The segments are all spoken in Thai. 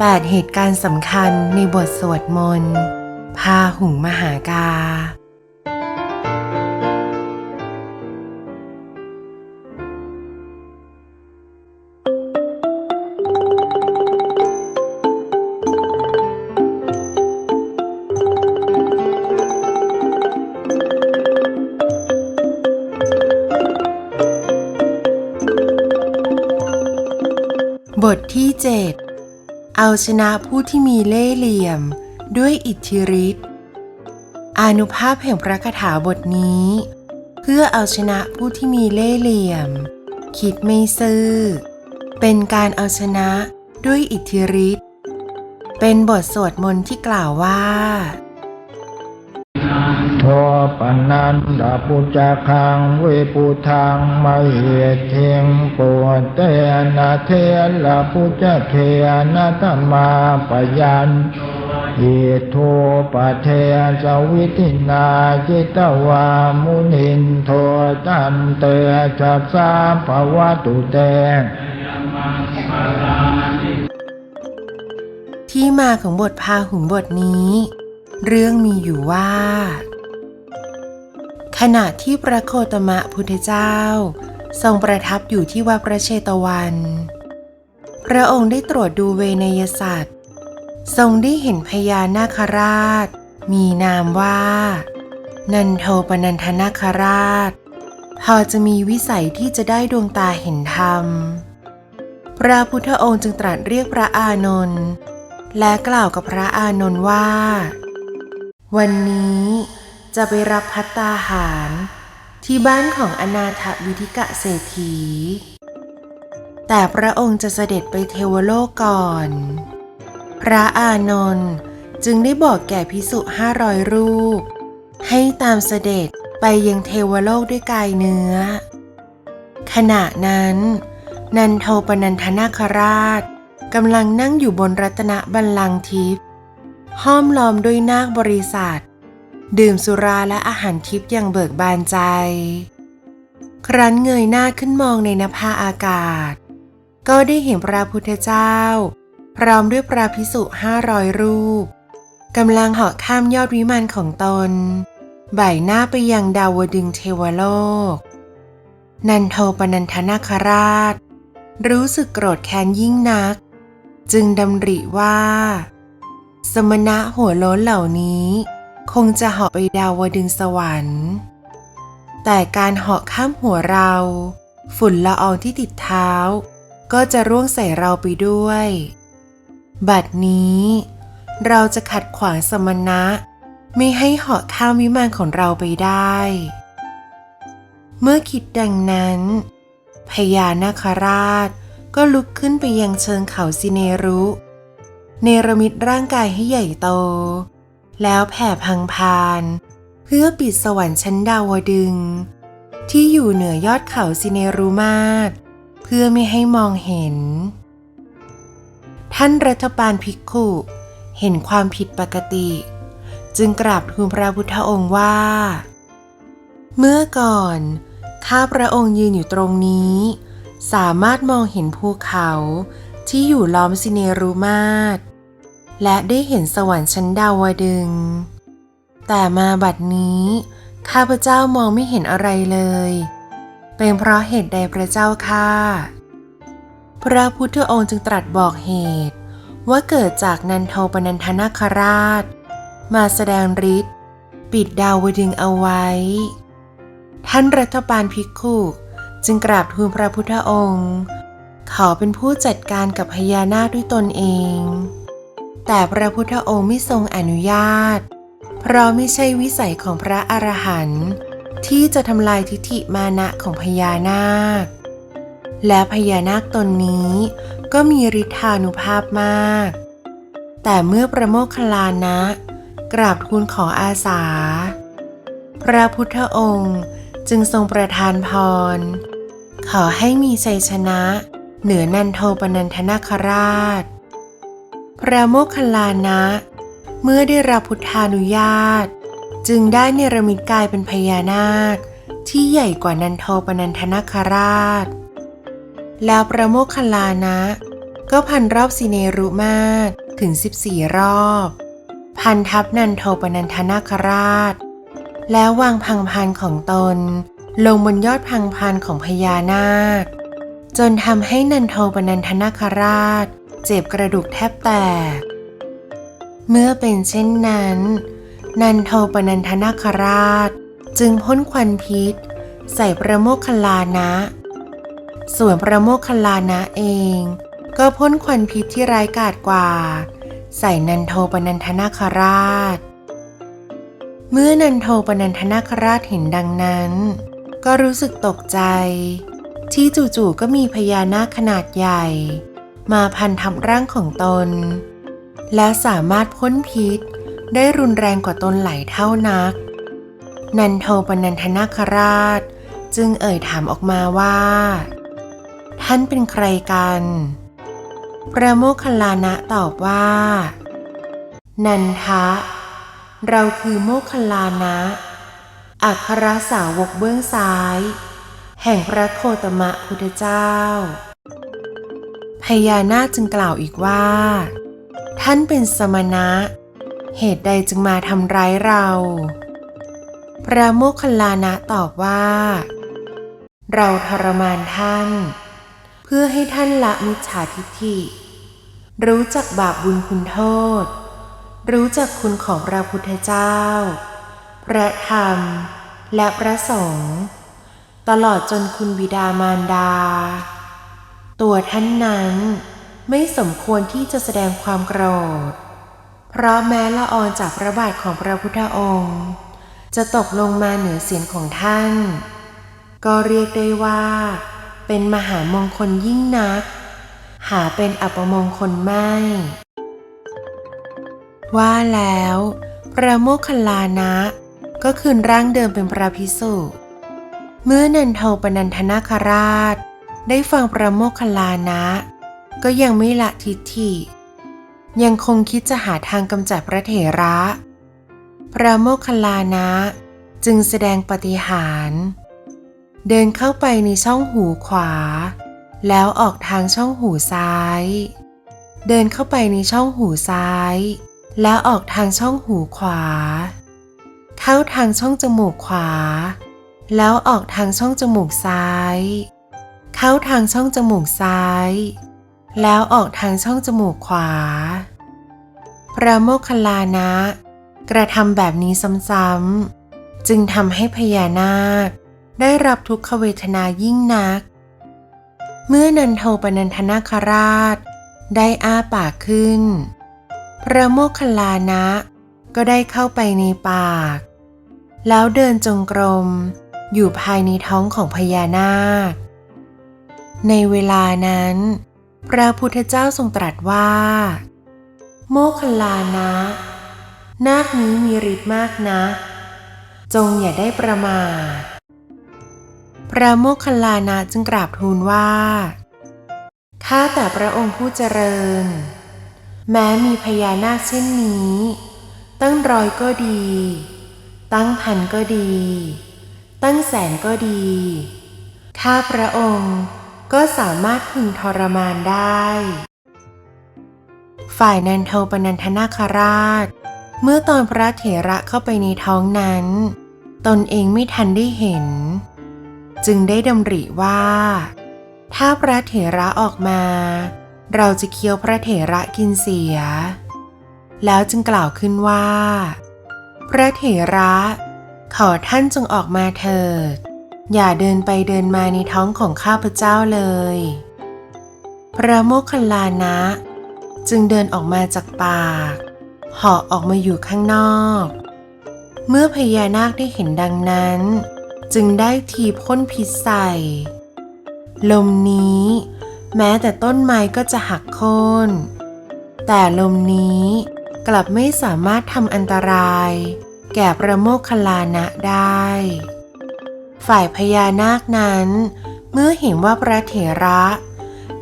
8 เหตุการณ์สำคัญในบทสวดมนต์พาหุงมหากา บทที่ 7 เอาชนะผู้ที่มีเล่ห์เหลี่ยมด้วยอิทธิฤทธิ์อานุภาพแห่งพระคาถาบทนี้ เพื่อเอาชนะผู้ที่มีเล่ห์เหลี่ยม คิดไม่ซื่อ เป็นการเอาชนะด้วยอิทธิฤทธิ์เป็นบทสวดมนต์ที่กล่าวว่า โทปนันดาปุจจาคังเวปุทังมเหเทงปวดเตนะเทละปุจเทนะธรรมาปยันอิโทปเทสวิตินาจิตวามุนินโทตันเตจัสสาภวตุเต ที่มาของบทพาหุงบทนี้ เรื่องมีอยู่ว่า ขณะที่พระโคตมะพุทธเจ้า ทรงประทับอยู่ที่วัดพระเชตวัน พระองค์ได้ตรวจดูเวนยสัตว์ ทรงได้เห็นพญานาคราช มีนามว่า นันโทปนันทนาคราช พอจะมีวิสัยที่จะได้ดวงตาเห็นธรรม พระพุทธองค์จึงตรัสเรียกพระอานนท์และกล่าวกับพระอานนท์ว่า วันนี้จะไปรับพัตตาหาร ที่บ้านของอนาถวิธิกะเศรษฐี แต่พระองค์จะเสด็จไปเทวโลกก่อน พระอานนท์จึงได้บอกแก่พิสุห้าร้อยรูป ให้ตามเสด็จไปยังเทวโลกด้วยกายเนื้อ ขณะนั้น นันโทปนันทนาคราชกำลังนั่งอยู่บนรัตนบัลลังก์ทิพย์ ห้อมล้อมด้วยนาคบริษัท ดื่มสุราและอาหารทิพย์อย่างเบิกบานใจ ครั้นเงยหน้าขึ้นมองในนภาอากาศ ก็ได้เห็นพระพุทธเจ้า พร้อมด้วยพระพิสุห้าร้อยรูปกำลังเหาะข้ามยอดวิมานของตน บ่ายหน้าไปยังดาวดึงเทวโลก นันโทปนันทนาคราช รู้สึกโกรธแค้นยิ่งนัก จึงดำริว่า สมณะหัวโล้นเหล่านี้ คงจะเหาะไปดาวดึงสวรรค์ แต่การเหาะข้ามหัวเรา ฝุ่นละอองที่ติดเท้า ก็จะร่วงใส่เราไปด้วย บัดนี้ เราจะขัดขวางสมณะ ไม่ให้เหาะข้ามวิมานของเราไปได้ เมื่อคิดดังนั้น พญานาคราชก็ลุกขึ้นไปยังเชิงเขาสิเนรุ เนรมิตร่างกายให้ใหญ่โต แล้วแผ่พังพาน เพื่อปิดสวรรค์ชั้นดาวดึง ที่อยู่เหนือยอดเขาสิเนรุมาศเพื่อไม่ให้มองเห็น ท่านรัฐบาลภิกขุเห็นความผิดปกติ จึงกราบทูลพระพุทธองค์ว่า เมื่อก่อน ข้าพระองค์ยืนอยู่ตรงนี้ สามารถมองเห็นภูเขาที่อยู่ล้อมสิเนรุมาศ และได้เห็นสวรรค์ชั้นดาวดึง แต่มาบัดนี้ ข้าพเจ้ามองไม่เห็นอะไรเลย เป็นเพราะเหตุใดพระเจ้าข้าพระพุทธองค์จึงตรัสบอกเหตุ ว่าเกิดจากนันโทปนันทนาคราช มาแสดงฤทธิ์ปิดดาวดึงเอาไว้ ท่านรัฐบาลภิกขุจึงกราบทูลพระพุทธองค์ ขอเป็นผู้จัดการกับพญานาคด้วยตนเอง แต่พระพุทธองค์ไม่ทรงอนุญาต เพราะไม่ใช่วิสัยของพระอรหันต์ที่จะทำลายทิฐิมานะของพญานาค และพญานาคตนนี้ก็มีฤทธานุภาพมาก แต่เมื่อประโมคคัลลานะ กราบทูลขออาสา พระพุทธองค์จึงทรงประทานพร ขอให้มีชัยชนะ เหนือนันโทปนันทนาคราช พระโมคคัลลานะ เมื่อได้รับพุทธานุญาต จึงได้เนรมิตกายเป็นพญานาค ที่ใหญ่กว่านันโทปนันทนาคราช แล้วพระโมคคัลลานะ ก็พันรอบสิเนรุมาศถึง 14 รอบ พันทับนันโทปนันทนาคราช แล้ววางพังพันของตน ลงบนยอดพังพันของพญานาค จนทำให้นันโทปนันทนาคราช เจ็บกระดูกแทบแตก เมื่อเป็นเช่นนั้น นันโทปนันทนาคราช จึงพ่นควันพิษ ใส่ประโมคคัลลานะ ส่วนประโมคคัลลานะเอง ก็พ่นควันพิษที่ร้ายกาจกว่า ใส่นันโทปนันทนาคราช เมื่อนันโทปนันทนาคราชเห็นดังนั้น ก็รู้สึกตกใจที่จู่ๆก็มีพญานาคขนาดใหญ่ มาพันทับร่างของตน และสามารถพ่นพิษได้รุนแรงกว่าตนหลายเท่านัก นันโทปนันทนาคราช จึงเอ่ยถามออกมาว่า ท่านเป็นใครกัน พระโมคคัลลานะตอบว่า นันทะ เราคือโมคคัลลานะ อัครสาวกเบื้องซ้าย แห่งพระโคตมะพุทธเจ้า พญานาคจึงกล่าวอีกว่า ท่านเป็นสมณะ เหตุใดจึงมาทำร้ายเรา พระโมคคัลลานะตอบว่า เราทรมานท่าน เพื่อให้ท่านละมิจฉาทิฏฐิ รู้จักบาปบุญคุณโทษ รู้จักคุณของพระพุทธเจ้า พระธรรมและพระสงฆ์ตลอดจนคุณบิดามารดา ตัวท่านนั้นไม่สมควรที่จะแสดงความโกรธ เพราะแม้ละออนจากพระบาทของพระพุทธองค์ จะตกลงมาเหนือเสียงของท่าน ก็เรียกได้ว่า เป็นมหามงคลยิ่งนัก หาเป็นอัปมงคลไม่ ว่าแล้ว พระโมคคัลลานะ ก็คืนร่างเดิมเป็นพระพิสุเมื่อนันโทปนันทนาคราช ได้ฟังพระโมคคัลลานะ ก็ยังไม่ละทิฏฐิ ยังคงคิดจะหาทางกำจัดพระเถระ พระโมคคัลลานะจึงแสดงปฏิหาร เดินเข้าไปในช่องหูขวา แล้วออกทางช่องหูซ้าย เดินเข้าไปในช่องหูซ้าย แล้วออกทางช่องหูขวา เข้าทางช่องจมูกขวา แล้วออกทางช่องจมูกซ้าย เข้าทางช่องจมูกซ้าย แล้วออกทางช่องจมูกขวา พระโมคคัลลานะ กระทำแบบนี้ซ้ำๆจึงทำให้พญานาค ได้รับทุกขเวทนายิ่งนัก เมื่อนันโทปนันทนาคราช ได้อ้าปากขึ้น พระโมคคัลลานะ ก็ได้เข้าไปในปาก แล้วเดินจงกรมอยู่ภายในท้องของพญานาค ในเวลานั้น พระพุทธเจ้าทรงตรัสว่า โมคคลานะ นาคนี้มีฤทธิ์มากนะ จงอย่าได้ประมาทพระโมคคัลลานะจึงกราบทูลว่า ข้าแต่พระองค์ผู้เจริญ แม้มีพญานาคเช่นนี้ ตั้งร้อยก็ดี ตั้งพันก็ดี ตั้งแสนก็ดี ข้าพระองค์ ก็สามารถพึงทรมานได้ ฝ่ายนันโทปนันทนาคราช เมื่อตอนพระเถระเข้าไปในท้องนั้น ตนเองไม่ทันได้เห็น จึงได้ดำริว่า ถ้าพระเถระออกมา เราจะเคี้ยวพระเถระกินเสีย แล้วจึงกล่าวขึ้นว่า พระเถระขอท่านจงออกมาเถิด อย่าเดินไปเดินมาในท้องของข้าพเจ้าเลย พระโมคคัลลานะ จึงเดินออกมาจากปากเหาะออกมาอยู่ข้างนอก เมื่อพญานาคได้เห็นดังนั้น จึงได้ทีพ่นพิษใส่ ลมนี้ แม้แต่ต้นไม้ก็จะหักโค่นแต่ลมนี้กลับไม่สามารถทำอันตราย แก่พระโมคคัลลานะได้ ฝ่ายพญานาคนั้น เมื่อเห็นว่าพระเถระ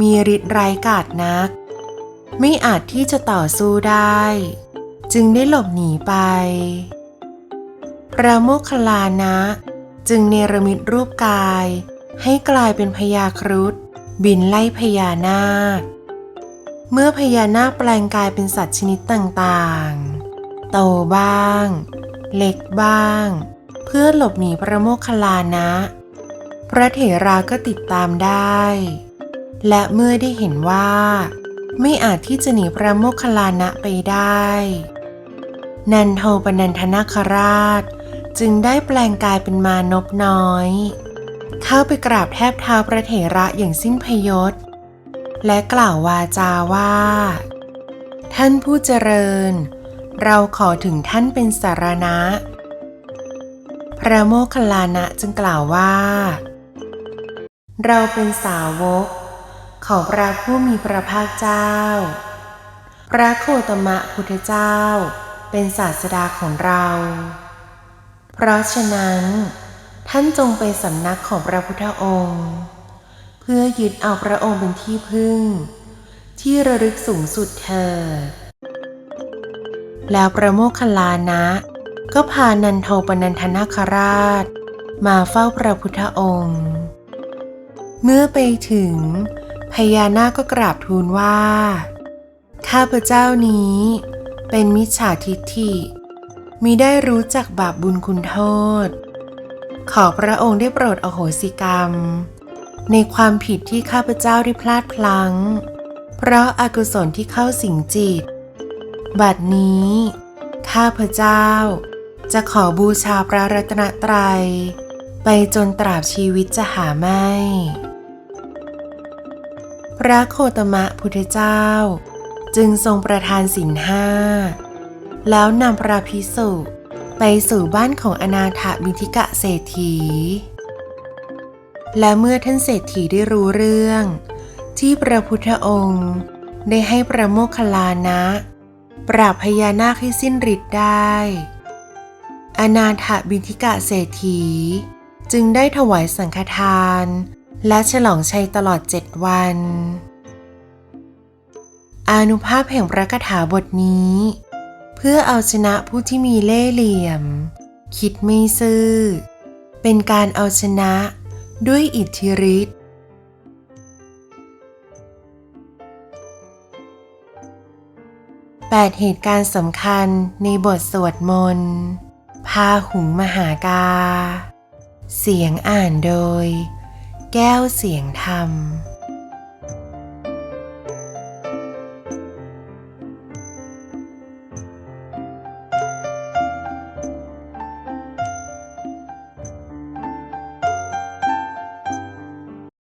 มีฤทธิ์ไร้กาจนัก ไม่อาจที่จะต่อสู้ได้ จึงได้หลบหนีไป พระโมคคัลลานะ จึงเนรมิตรูปกาย ให้กลายเป็นพญาครุฑบินไล่พญานาค เมื่อพญานาคแปลงกายเป็นสัตว์ชนิดต่างๆ โตบ้าง เล็กบ้าง เพื่อหลบหนีพระโมคคัลลานะ พระเถราก็ติดตามได้ และเมื่อได้เห็นว่า ไม่อาจที่จะหนีพระโมคคัลลานะไปได้ นันโทปนันทนาคราช จึงได้แปลงกายเป็นมานพน้อย เข้าไปกราบแทบเท้าพระเถระอย่างสิ้นพยศ และกล่าววาจาว่า ท่านผู้เจริญ เราขอถึงท่านเป็นสารณะ พระโมคคัลลานะจึงกล่าวว่า เราเป็นสาวก ของพระผู้มีพระภาคเจ้า พระโคตมะพุทธเจ้า เป็นศาสดาของเรา เพราะฉะนั้น ท่านจงไปสำนักของพระพุทธองค์ เพื่อยึดเอาพระองค์เป็นที่พึ่ง ที่ระลึกสูงสุดเถิดแล้วพระโมคคัลลานะ ก็พานันโทปนันทนาคราช มาเฝ้าพระพุทธองค์ เมื่อไปถึง พญานาคก็กราบทูลว่า ข้าพเจ้านี้เป็นมิจฉาทิฏฐิมิได้รู้จักบาปบุญคุณโทษ ขอพระองค์ได้โปรดอโหสิกรรม ในความผิดที่ข้าพเจ้าได้พลาดพลั้ง เพราะอากุศลที่เข้าสิงจิต บัดนี้ ข้าพเจ้า จะขอบูชาพระรัตนตรัย ไปจนตราบชีวิตจะหาไม่ พระโคตมะพุทธเจ้า จึงทรงประทานสินห้า แล้วนำพระพิสุไปสู่บ้านของอนาถบิณฑิกะเศรษฐี และเมื่อท่านเศรษฐีได้รู้เรื่อง ที่พระพุทธองค์ได้ให้พระโมคคัลลานะ ปราบพญานาคให้สิ้นฤทธิ์ได้ อนาถบิณฑิกะเศรษฐี จึงได้ถวายสังฆทาน และฉลองชัยตลอดเจ็ดวัน อนุภาพแห่งพระคาถาบทนี้ เพื่อเอาชนะผู้ที่มีเล่ห์เหลี่ยม คิดไม่ซื่อ เป็นการเอาชนะด้วยอิทธิฤทธิ์แปดเหตุการณ์สำคัญในบทสวดมนต์ พาหุงมหากา เสียงอ่านโดย แก้วเสียงธรรม